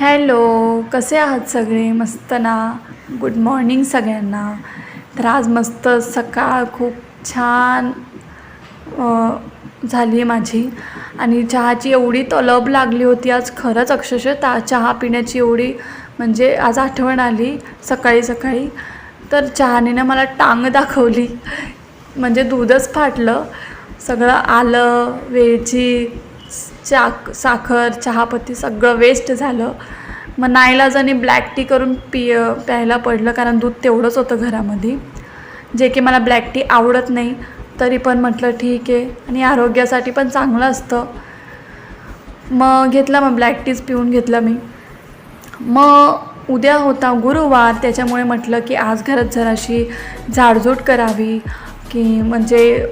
Hello कसे आहात सगळे? मस्त ना गुड मॉर्निंग सगळ्यांना. तर आज मस्त सकाळ खूप छान झाली आहे माझी. आणि चहाची एवढी तलब लागली होती आज खरंच अक्षरशः ता चहा पिण्याची एवढी म्हणजे आज आठवण आली सकाळी सकाळी. तर चहाने ना मला टांग दाखवली. म्हणजे दूधच फाटलं. सगळं आलं वेलची चाक साखर चहापत्ती सगळं वेस्ट झालं. मग नाईलाजाने ब्लॅक टी करून पि प्यायला पडलं कारण दूध तेवढंच होतं घरामध्ये. जे की मला ब्लॅक टी आवडत नाही तरी पण म्हटलं ठीक आहे आणि आरोग्यासाठी पण चांगलं असतं. मग घेतला मग ब्लॅक टीच पिऊन घेतला मी. मग उद्या होता गुरुवार त्याच्यामुळे म्हटलं की आज घरात जराशी झाडझूड करावी की म्हणजे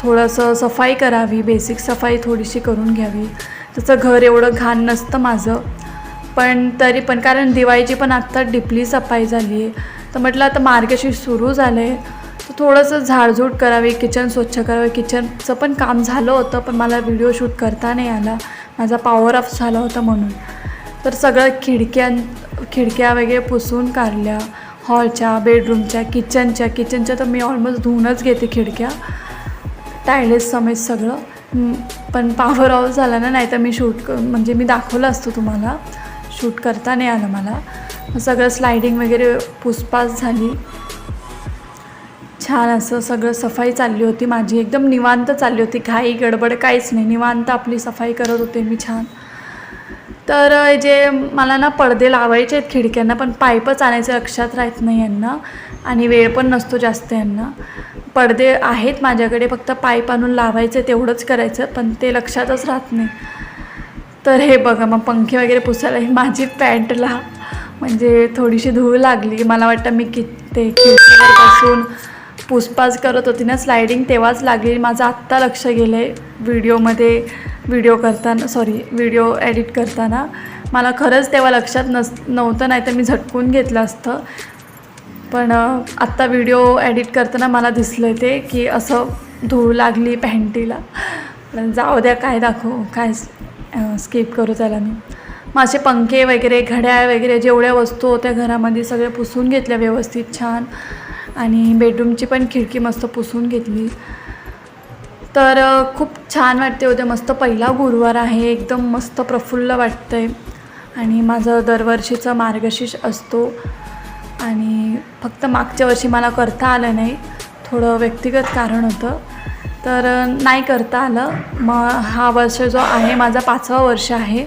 थोडंसं सफाई करावी बेसिक सफाई थोडीशी करून घ्यावी. तसं घर एवढं घाण नसतं माझं. पण तरी पण कारण दिवाळीची पण आत्ता डिपली सफाई झाली आहे तर म्हटलं आता मार्गशीर्ष सुरू झालं आहे तर थोडंसं झाडझूड करावी किचन स्वच्छ करावे. किचनचं पण काम झालं होतं पण मला व्हिडिओ शूट करता नाही आला. माझा पॉवर ऑफ झाला होता म्हणून. तर सगळं खिडक्यां खिडक्या वगैरे पुसून काढल्या. हॉलच्या बेडरूमच्या किचनच्या किचनच्या तर मी ऑलमोस्ट धुवूनच घेते खिडक्या. टायलेस समेत सगळं. पण पावर ऑफ झाला ना नाही तर मी शूट म्हणजे मी दाखवलं असतो तुम्हाला. शूट करता नाही आलं मला. सगळं स्लायडिंग वगैरे पुसपास झाली. छान असं सगळं सफाई चालली होती माझी. एकदम निवांत चालली होती. घाई गडबड काहीच नाही. निवांत आपली सफाई करत होते मी छान. तर जे मला ना पडदे लावायचे आहेत खिडक्यांना पण पाईपच आणायचे लक्षात राहत नाही यांना आणि वेळ पण नसतो जास्त यांना. पडदे आहेत माझ्याकडे फक्त पाईप आणून लावायचे तेवढंच करायचं पण ते लक्षातच राहत नाही. तर हे बघा मग पंखे वगैरे पुसायला माझी पॅन्टला म्हणजे थोडीशी धूळ लागली. मला वाटतं मी कि ते खिडकीवर बसून पुसपास करत होती ना स्लायडिंग तेव्हाच लागली. माझं आत्ता लक्ष गेलं आहे व्हिडिओमध्ये. व्हिडिओ करताना सॉरी व्हिडिओ एडिट करताना मला खरंच तेव्हा लक्षात नस नव्हतं नाही तर मी झटकून घेतलं असतं. पण आत्ता व्हिडिओ एडिट करताना मला दिसलं ते की असं धूळ लागली पॅन्टीला. पण जाऊ द्या काय दाखवू काय स्किप करू त्याला मी. माझे पंखे वगैरे घड्याळ वगैरे जेवढ्या वस्तू होत्या घरामध्ये सगळ्या पुसून घेतल्या व्यवस्थित छान. आणि बेडरूमची पण खिडकी मस्त पुसून घेतली. तर खूप छान वाटते. उद्या मस्त पहिला गुरुवार आहे. एकदम मस्त प्रफुल्ल वाटतंय. आणि माझं दरवर्षीचा मार्गशीर्ष असतो. आणि फक्त मागच्या वर्षी मला करता आलं नाही. थोडं व्यक्तिगत कारण होतं. तर नाही करता आलं. मग हा वर्ष जो आहे माझा पाचवा वर्ष आहे.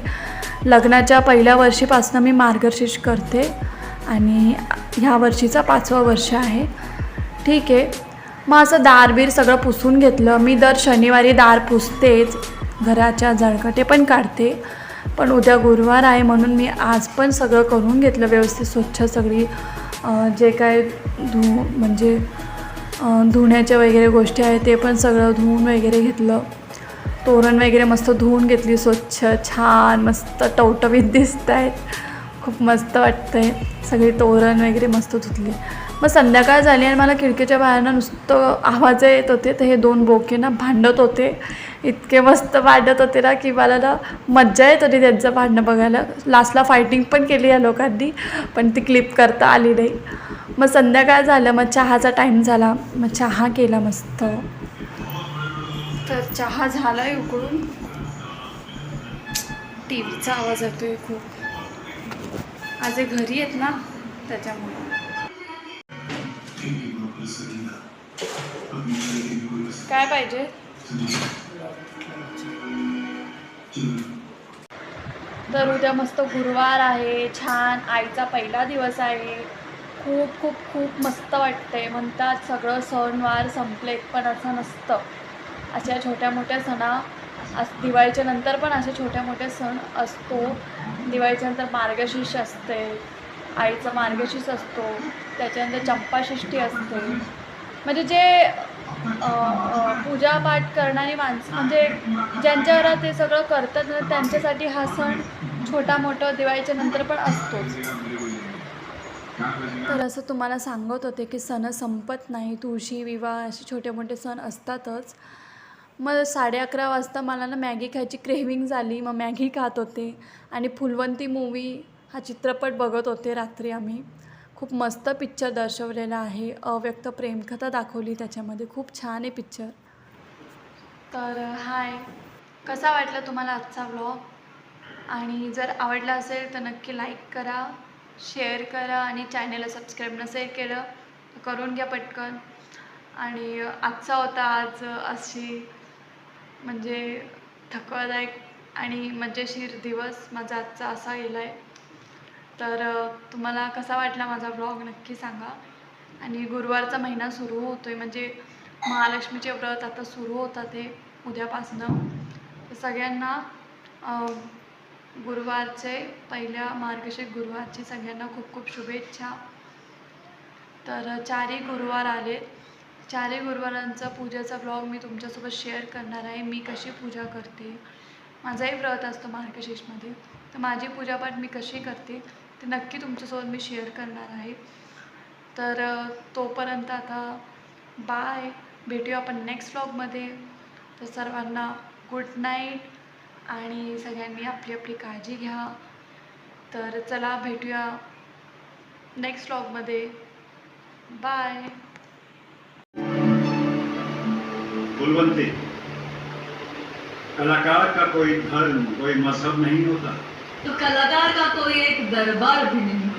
लग्नाच्या पहिल्या वर्षीपासून मी मार्गशीर्ष करते. आणि ह्या वर्षीचा पाचवा वर्ष आहे. ठीक आहे. मग असं दारबीर सगळं पुसून घेतलं. मी दर शनिवारी दार पुसतेच. घराच्या जळकटे पण काढते. पण उद्या गुरुवार आहे म्हणून मी आज पण सगळं करून घेतलं. व्यवस्थित स्वच्छ सगळी जे काय धु म्हणजे धुण्याच्या वगैरे गोष्टी आहेत ते पण सगळं धुवून वगैरे घेतलं. तोरण वगैरे मस्त धुवून घेतली. स्वच्छ छान मस्त टवटवीत दिसत आहेत खूप मस्त वाटतं आहे सगळी तोरण वगैरे मस्त धुतली. मग संध्याकाळ झाली आणि मला खिडकीच्या बाहेरनं नुसतं आवाज येत होते. तर हे दोन बोके ना भांडत होते. इतके मस्त भांडत होते ना की मला ना मज्जा येत होती त्यांचं भांडणं बघायला. लास्टला फायटिंग पण केली या लोकांनी पण ती क्लिप करता आली नाही. मग संध्याकाळ झालं मग चहाचा टाईम झाला. मग चहा केला मस्त. तर चहा झाला उकळून टी व्हीचा आवाज येतोय खूप. आज घरी आहेत ना त्याच्यामुळे. काय पाहिजे? तर उद्या मस्त गुरुवार आहे. छान आईचा पहिला दिवस आहे. खूप खूप खूप मस्त वाटतंय. म्हणतात सगळं सणवार संपलेत पण असं नसतं. अशा छोट्या मोठ्या सणा अस दिवाळीच्या नंतर पण असे छोट्या मोठ्या सण असतो. दिवाळीच्या नंतर मार्गशीर्ष असते. आईचा मार्गशीर्ष असतो त्याच्यानंतर चंपाषष्ठी असते. म्हणजे जे पूजापाठ करणारी माणसं म्हणजे ज्यांच्या घरात ते सगळं करतात ना त्यांच्यासाठी हा सण छोटा मोठा दिवाळीच्या नंतर पण असतोच. तर असं तुम्हाला सांगत होते की सण संपत नाही तुळशी विवाह असे छोटे मोठे सण असतातच. मग साडे अकरा वाजता मला ना मॅगी खायची क्रेविंग झाली मग मॅगी खात होते. आणि फुलवंती मूवी हा चित्रपट बघत होते रात्री आम्ही. खूप मस्त पिक्चर दर्शवलेला आहे. अव्यक्त प्रेमकथा दाखवली त्याच्यामध्ये. खूप छान आहे पिक्चर तर हाय कसा वाटला तुम्हाला आजचा व्लॉग आणि जर आवडला असेल तर नक्की लाईक करा शेअर करा आणि चॅनेलला सबस्क्राईब नसेल केलं तर करून घ्या पटकन. आणि आजचा होता आज अशी म्हणजे थकवादायक आणि मजेशीर दिवस. माझा आजचा असा गेला आहे तर तुम्हाला कसा वाटला माझा ब्लॉग नक्की सांगा. आणि गुरुवारचा महिना सुरू होतो आहे म्हणजे महालक्ष्मीचे व्रत आता सुरू होतात ते उद्यापासनं. तर सगळ्यांना गुरुवारचे पहिल्या मार्गशीर्ष गुरुवारची सगळ्यांना खूप खूप शुभेच्छा. तर चारही गुरुवार आले. चारही गुरुवारांचा पूजेचा ब्लॉग मी तुमच्यासोबत शेअर करणार आहे. मी कशी पूजा करते? माझाही व्रत असतो मार्गशीर्षमध्ये. तर माझी पूजापाठ मी कशी करते? ते नक्की तुमच्यासोबत मी शेअर करणार आहे. तर तोपर्यंत आता बाय भेटूया आपण नेक्स्ट व्लॉगमध्ये तर सर्वांना गुड नाईट आणि सगळ्यांनी आपली आपली काळजी घ्या. तर चला भेटूया नेक्स्ट व्लॉगमध्ये बाय कलाकार का कोई धर्म कोई मजहब नहीं होता? तो कलाकार का कोई एक दरबार भी नहीं।